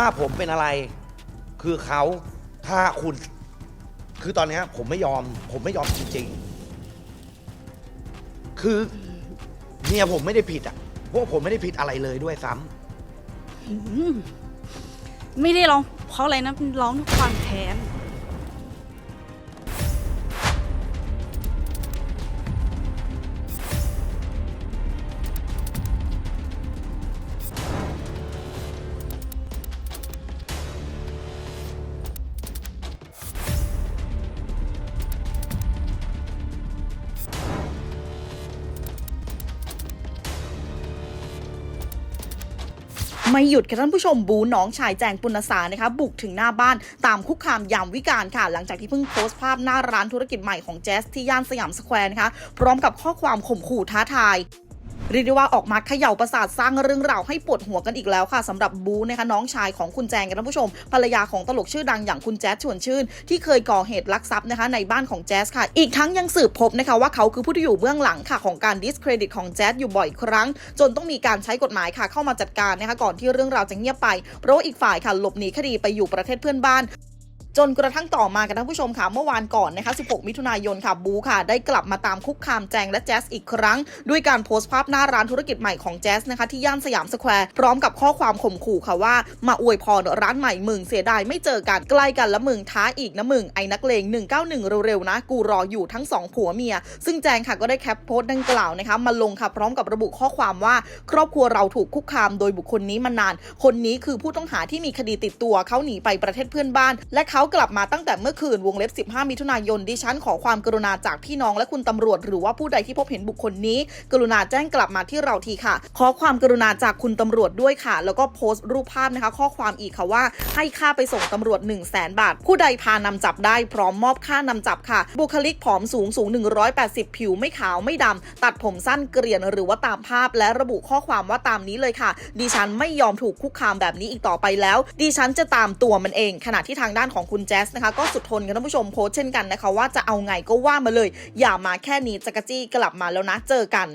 ถ้าผมเป็นอะไร คือเขาถ้าคุณ คือตอนเนี้ยผมไม่ยอม ผมไม่ยอมจริงๆ คือเมียผมไม่ได้ผิดอะพวกผมไม่ได้ผิดอะไรเลยด้วยซ้ำไม่ได้ร้องเพราะอะไรนะร้องด้วยความแค้น ไม่หยุดค่ะท่านผู้ชมบูน้องชายแจงปุณสานะคะบุกถึงหน้าบ้านตามคุกคามยามวิการค่ะ หลังจากที่เพิ่งโพสต์ภาพหน้าร้านธุรกิจใหม่ของแจ๊สที่ย่านสยามสแควร์นะคะพร้อมกับข้อความข่มขู่ท้าทาย เรียกได้ว่าออกมาเขย่าประสาทสร้างเรื่องราวให้ปวดหัวกันอีกแล้วค่ะสำหรับบูนะคะน้องชายของคุณแจงกันท่านผู้ชม ภรรยาของตลกชื่อดังอย่างคุณแจ๊สชวนชื่น ที่เคยก่อเหตุลักทรัพย์นะคะในบ้านของแจ๊สค่ะ อีกทั้งยังสืบพบนะคะว่าเขาคือผู้ที่อยู่เบื้องหลังค่ะของการดิสเครดิตของแจ๊สอยู่บ่อยครั้ง จนต้องมีการใช้กฎหมายค่ะเข้ามาจัดการนะคะก่อนที่เรื่องราวจะเงียบไปเพราะว่าอีกฝ่ายค่ะหลบหนีคดีไปอยู่ประเทศเพื่อนบ้าน จนกระทั่งต่อมากันท่านผู้ชมค่ะเมื่อวานก่อนนะคะ 16 มิถุนายนค่ะบูค่ะ ได้กลับมาตามคุกคามแจงและแจ๊สอีกครั้ง ด้วยการโพสต์ภาพหน้าร้านธุรกิจใหม่ของแจ๊สนะคะ ที่ย่านสยามสแควร์พร้อมกับข้อความข่มขู่ค่ะว่า มาอวยพรร้านใหม่มึงเสียดายไม่เจอกันใกล้กันละมึงท้าอีกนะมึงไอ้นักเลง 191 เร็วๆนะ กูรออยู่ทั้งสองผัวเมีย ซึ่งแจงค่ะก็ได้แคปโพสต์ดังกล่าวนะคะมาลงค่ะพร้อมกับระบุข้อความว่า ครอบครัวเราถูกคุกคามโดยบุคคลนี้มานาน คนนี้คือผู้ต้องหาที่มีคดีติดตัวเขาหนีไปประเทศเพื่อนบ้าน และเขากลับมาตั้งแต่เมื่อคืนวงเล็บ 15 มิถุนายนดิฉันขอความกรุณาจากพี่น้องและคุณตำรวจ หรือว่าผู้ใดที่พบเห็นบุคคลนี้ กรุณาแจ้งกลับมาที่เราทีค่ะ ขอความกรุณาจากคุณตำรวจด้วยค่ะ แล้วก็โพสต์รูปภาพนะคะ ข้อความอีกค่ะว่า ให้ค่าไปส่งตำรวจ 1 0 0 0 0แบาท ผู้ใดพานำจับได้พร้อมมอบค่านำจับค่ะ บุคลิกผอมสูงสูง 180 ผิวไม่ขาวไม่ดำตัดผมสั้นเกรียนหรือว่าตามภาพ และระบุข้อความว่าตามนี้เลยค่ะ ดิฉันไม่ยอมถูกคุกคามแบบนี้อีกต่อไปแล้ว ดิฉันจะตามตัวมันเอง ขณะที่ทางด้านของคุณแจสนะคะ ก็สุดทนกันท่านผู้ชมโพสเช่นกันนะคะ ว่าจะเอาไงก็ว่ามาเลย อย่ามาแค่นี้จักรจี้กลับมาแล้วนะเจอกัน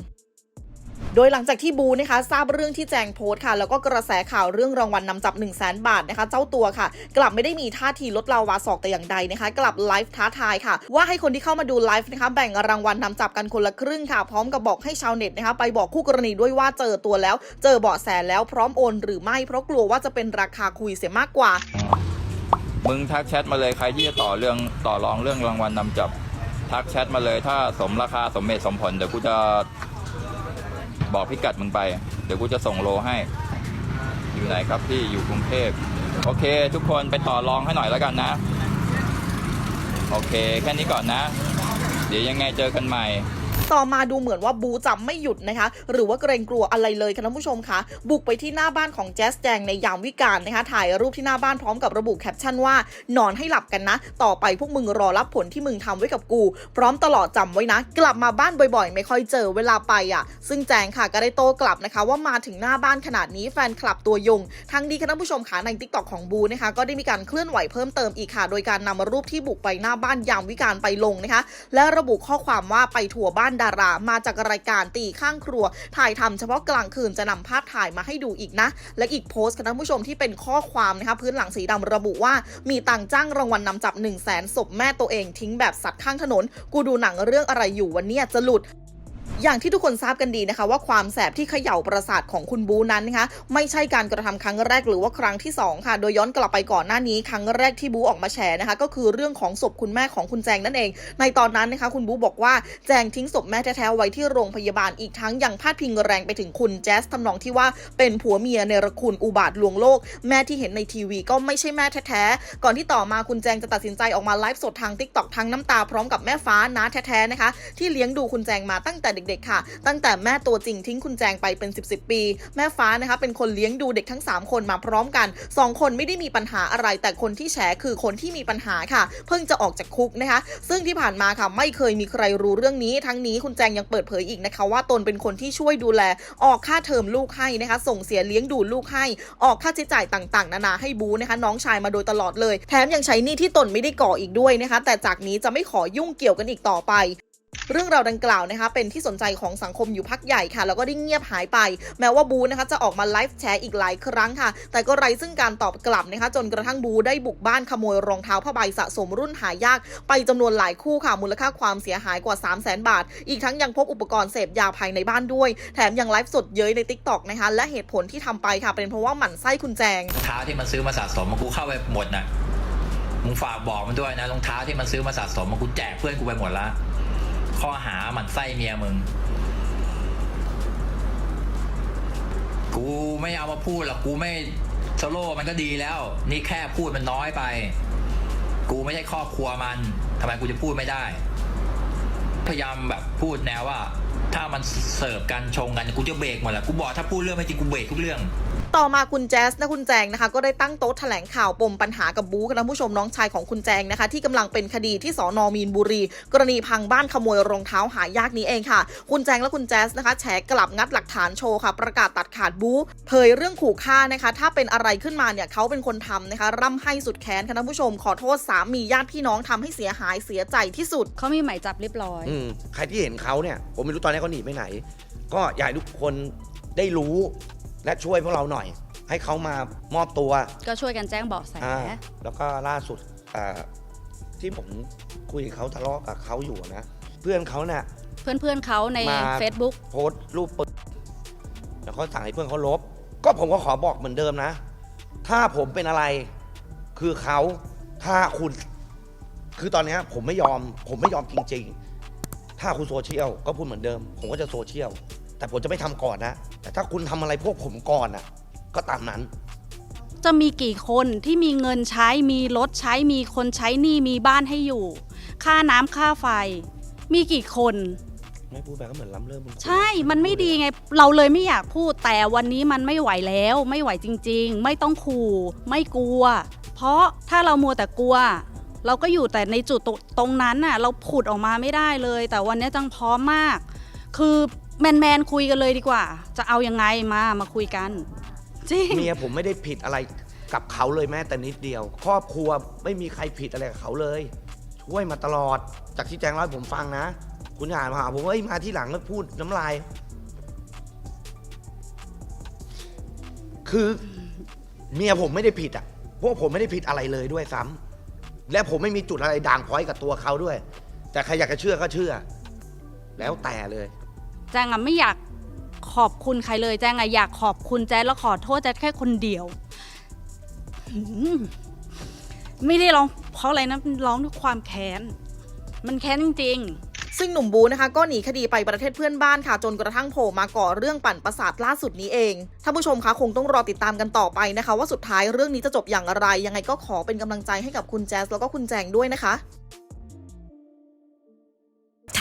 โดยหลังจากที่บูนะคะทราบเรื่องที่แจงโพสค่ะ แล้วก็กระแสข่าวเรื่องรางวัลนำจับ 1 0 0 0 0แบาทนะคะ เจ้าตัวค่ะ กลับไม่ได้มีท่าทีลดลาวาศอกแต่อย่างใดนะคะ กลับไลฟ์ท้าทายค่ะ ว่าให้คนที่เข้ามาดูไลฟ์นะคะ แบ่งรางวัลนำจับกันคนละครึ่งค่ะ พร้อมกับบอกให้ชาวเน็ตนะคะ ไปบอกคู่กรณีด้วยว่าเจอตัวแล้ว เจอเบาะแสแล้วพร้อมโอนหรือไม่เพราะกลัวว่าจะเป็นราคาคุยเสียมากกว่า มึงทักแชทมาเลยใครที่จะต่อเรื่องต่อรองเรื่องรางวัลนำจับ ทักแชทมาเลย ถ้าสมราคาสมเหตุสมผลเดี๋ยวกูจะบอกพิกัดมึงไป เดี๋ยวกูจะส่งโลให้ อยู่ไหนครับพี่อยู่กรุงเทพโอเค ทุกคนไปต่อรองให้หน่อยแล้วกันนะ โอเค แค่นี้ก่อนนะ เดี๋ยวยังไงเจอกันใหม่ ต่อมาดูเหมือนว่าบูจำไม่หยุดนะคะ หรือว่าเกรงกลัวอะไรเลยค่ะท่านผู้ชมคะบุกไปที่หน้าบ้านของแจสแจงในยามวิกาลนะคะถ่ายรูปที่หน้าบ้านพร้อมกับระบุแคปชั่นว่านอนให้หลับกันนะ ต่อไปพวกมึงรอรับผลที่มึงทำไว้กับกู พร้อมตลอดจำไว้นะ กลับมาบ้านบ่อยๆ ไม่ค่อยเจอเวลาไปอะ ซึ่งแจงค่ะก็ได้โต้กลับนะคะ ว่ามาถึงหน้าบ้านขนาดนี้แฟนคลับตัวยง ทั้งนี้ค่ะท่านผู้ชมค่ะในทิกตอกของบูนะคะก็ได้มีการเคลื่อนไหวเพิ่มเติมอีกค่ะ โดยการนำรูปที่บุกไปหน้าบ้านยามวิกาลไปลงนะคะ และระบุข้อความว่าไปทัวร์บ้านดารามาจากรายการตีข้างครัว ถ่ายทำเฉพาะกลางคืนจะนำภาพถ่ายมาให้ดูอีกนะ และอีกโพสต์ค่ะท่านผู้ชมที่เป็นข้อความนะคะพื้นหลังสีดำระบุว่า มีตังจ้างรางวัลนำจับ1 0 0 0 0แสนศพแม่ตัวเองทิ้งแบบสัตว์ข้างถนน กูดูหนังเรื่องอะไรอยู่วันเนี้ยจะหลุด อย่างที่ทุกคนทราบกันดีนะคะ ว่าความแสบที่เขย่าประสาทของคุณบูนั้นนะคะไม่ใช่การกระทำครั้งแรกหรือว่าครั้งที่สองค่ะ โดยย้อนกลับไปก่อนหน้านี้ ครั้งแรกที่บูออกมาแฉนะคะ ก็คือเรื่องของศพคุณแม่ของคุณแจงนั่นเอง ในตอนนั้นนะคะ คุณบูบอกว่าแจงทิ้งศพแม่แท้ๆไว้ที่โรงพยาบาลอีกทั้งยังพาดพิงแรงไปถึงคุณแจ๊สทำนองที่ว่าเป็นผัวเมียในรคุณอุบาทลวงโลก แม่ที่เห็นในทีวีก็ไม่ใช่แม่แท้ๆก่อนที่ต่อมาคุณแจงจะตัดสินใจออกมาไลฟ์สดทางทิกตอกทั้งน้ำตาพร้อมกับแม่ฟ้าน้าแท้ๆนะคะที่เลี้ยงดูคุณแจงมาตั้งแต่เด็กๆค่ะ ตั้งแต่แม่ตัวจริงทิ้งคุณแจงไปเป็น 10บสปี แม่ฟ้านะคะเป็นคนเลี้ยงดูเด็กทั้ง 3 คนมาพร้อมกัน 2 คนไม่ได้มีปัญหาอะไร แต่คนที่แฉคือคนที่มีปัญหาค่ะ เพิ่งจะออกจากคุกนะคะ ซึ่งที่ผ่านมาค่ะไม่เคยมีใครรู้เรื่องนี้ ทั้งนี้คุณแจงยังเปิดเผยอีกนะคะ ว่าตนเป็นคนที่ช่วยดูแล ออกค่าเทอมลูกให้นะคะ ส่งเสียเลี้ยงดูลูกให้ ออกค่าใช้จ่ายต่างๆ นานาให้บูนะคะ น้องชายมาโดยตลอดเลย แถมยังใช้หนี้ที่ตนไม่ได้ก่ออีกด้วยนะคะ แต่จากนี้จะไม่ขอยุ่งเกี่ยวกันอีกต่อไป เรื่องราวดังกล่าวนะคะเป็นที่สนใจของสังคมอยู่พักใหญ่ค่ะ แล้วก็ได้เงียบหายไป แม้ว่าบูนะคะจะออกมาไลฟ์แชร์อีกหลายครั้งค่ะ แต่ก็ไร้ซึ่งการตอบกลับนะคะจนกระทั่งบูได้บุกบ้านขโมยรองเท้าผ้าใบสะสมรุ่นหายาก ไปจำนวนหลายคู่ค่ะมูลค่าความเสียหายกว่า 3 0 0 0 0 0บาท อีกทั้งยังพบอุปกรณ์เสพยาภายในบ้านด้วย แถมยังไลฟ์สดเย้ยใน t ิ k t o k นะคะและเหตุผลที่ทำไปค่ะ เป็นเพราะว่าหมั่นไส้คุณแจงรองเท้าที่มันซื้อมาสะสมมันกูเข้าไปหมดนะมึงฝากบอกมันด้วยนะรองเท้าที่มันซื้อมาสะสมมันกูแจกเพื่อนกูไปหมดละ ข้อหาหมันไส้เมียมึง กูไม่เอามาพูดหรอกกูไม่โซโล่มันก็ดีแล้ว นี่แค่พูดมันน้อยไป กูไม่ใช่ครอบครัวมันทำไมกูจะพูดไม่ได้ พยายามแบบพูดแนวว่า ถ้ามันเสิร์ฟกันชงกันกูจะเบรกหมดแหละกูบอกถ้าพูดเรื่องไม่จริงกูเบรกทุกเรื่อง ต่อมาคุณแจ๊สและคุณแจงนะคะ ก็ได้ตั้งโต๊ะแถลงข่าวปมปัญหากับบู๊กันนะผู้ชมน้องชายของคุณแจงนะคะ ที่กำลังเป็นคดีที่สอนอมีนบุรี กรณีพังบ้านขโมยรองเท้าหายากนี้เองค่ะ คุณแจงและคุณแจ๊สนะคะ แฉกลับงัดหลักฐานโชว์ค่ะ ประกาศตัดขาดบู๊เผยเรื่องขู่ฆ่านะคะ ถ้าเป็นอะไรขึ้นมาเนี่ยเขาเป็นคนทำนะคะ ร่ำให้สุดแค้นค่ะท่านผู้ชม ขอโทษสามีญาติพี่น้องทำให้เสียหายเสียใจที่สุดเขามีหมายจับเรียบร้อยอืมใครที่เห็นเขาเนี่ยผมไม่รู้ตอนนี้เขาหนีไปไหน ก็อยากให้ทุกคนได้รู้ และช่วยพวกเราหน่อย ให้เขามามอบตัวก็ช่วยกันแจ้งเบาะแส อ่าแล้วก็ล่าสุดอ่าที่ผมคุยกับเขาทะเลาะกับเขาอยู่นะ เพื่อนเขาเนี่ย เพื่อนๆเขาใน มา Facebook โพสต์รูปปืนแล้วเขาสั่งให้เพื่อนเขาลบ ก็ผมก็ขอบอกเหมือนเดิมนะ ถ้าผมเป็นอะไร คือเขาถ้าคุณ คือตอนเนี้ยผมไม่ยอม ผมไม่ยอมจริง ๆ ถ้าคุณโซเชียลก็พูดเหมือนเดิม ผมก็จะโซเชียล แต่ผมจะไม่ทำก่อนนะ แต่ถ้าคุณทำอะไรพวกผมก่อนอะ ก็ตามนั้น จะมีกี่คนที่มีเงินใช้มีรถใช้มีคนใช้หนี้มีบ้านให้อยู่ ค่าน้ำค่าไฟ มีกี่คน ไม่พูดไปก็เหมือนล้ำเลิศบุญคุณใช่ มันไม่ดีไง เราเลยไม่อยากพูด แต่วันนี้มันไม่ไหวแล้ว ไม่ไหวจริง ๆ ไม่ต้องขู่ ไม่กลัว เพราะถ้าเรามัวแต่กลัว เราก็อยู่แต่ในจุดตรงตรงนั้นน่ะ เราผุดออกมาไม่ได้เลย แต่วันนี้จังพร้อมมาก คือ แมนๆคุยกันเลยดีกว่า จะเอายังไงมามาคุยกัน จริง เมียผมไม่ได้ผิดอะไรกับเขาเลยแม้แต่นิดเดียว ครอบครัวไม่มีใครผิดอะไรกับเขาเลย ช่วยมาตลอด จากที่แจ้งเล่าให้ผมฟังนะ คุณอ่านมาหาผมว่าเอ้ยมาที่หลังก็พูดน้ำลาย คือเมียผมไม่ได้ผิดอะ พวกผมไม่ได้ผิดอะไรเลยด้วยซ้ำและผมไม่มีจุดอะไรด่างพร้อยกับตัวเขาด้วย แต่ใครอยากจะเชื่อก็เชื่อ แล้วแต่เลย แจงอะไม่อยากขอบคุณใครเลย แจงอะอยากขอบคุณแจ๊ดแล้วขอโทษแจ๊ดแค่คนเดียวหืมไม่ได้ร้องเพราะอะไรนะร้องด้วยความแค้น มันแค้นจริงๆ ซึ่งหนุ่มบูนะคะก็หนีคดีไปประเทศเพื่อนบ้านค่ะ จนกระทั่งโผล่มาก่อเรื่องปั่นประสาทล่าสุดนี้เองท่านผู้ชมคะคงต้องรอติดตามกันต่อไปนะคะ ว่าสุดท้ายเรื่องนี้จะจบอย่างไร ยังไงก็ขอเป็นกำลังใจให้กับคุณแจ๊สแล้วก็คุณแจงด้วยนะคะ